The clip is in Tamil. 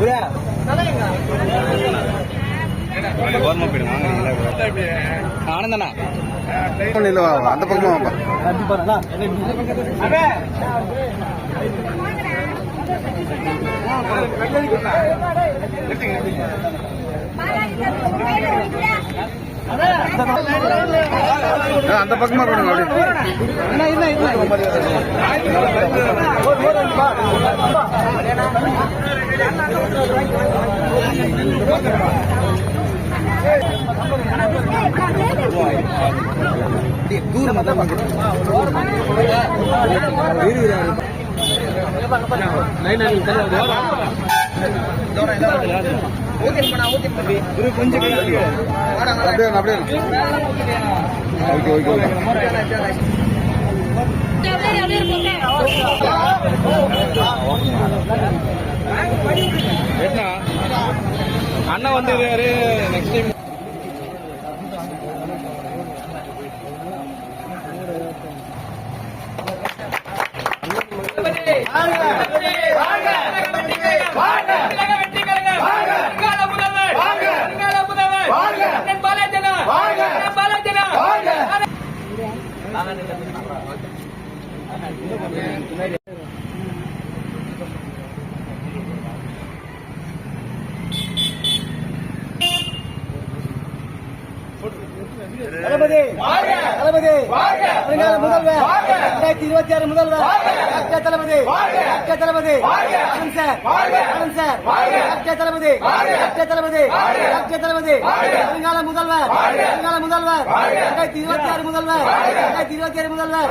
Yeah. ஓரமாக போயிடும் வாங்க. ஆனந்தண்ணா அந்த பக்கமாக வாப்பா எடுத்துங்க அந்த பக்கமா போடுங்க அப்படியே. தூரம் தான் அப்படியே அப்படியே ஓகே ஓகே ஓகே. எட்னா அண்ணா வந்து next time Jangan Thalapathy Thalapathy வருங்கால முதல்வர் ரெண்டாயிரத்தி இருபத்தி ஆறு முதல்வர் அக்க தளபதி அக்க தளபதி அருண் சார் அருண் சார் அக்க தளபதி அக்க தளபதி அக்க தளபதி வருங்கால முதல்வர் வருங்கால முதல்வர் ரெண்டாயிரத்தி இருபத்தி ஆறு முதல்வர் ரெண்டாயிரத்தி இருபத்தி ஆறு முதல்வர்.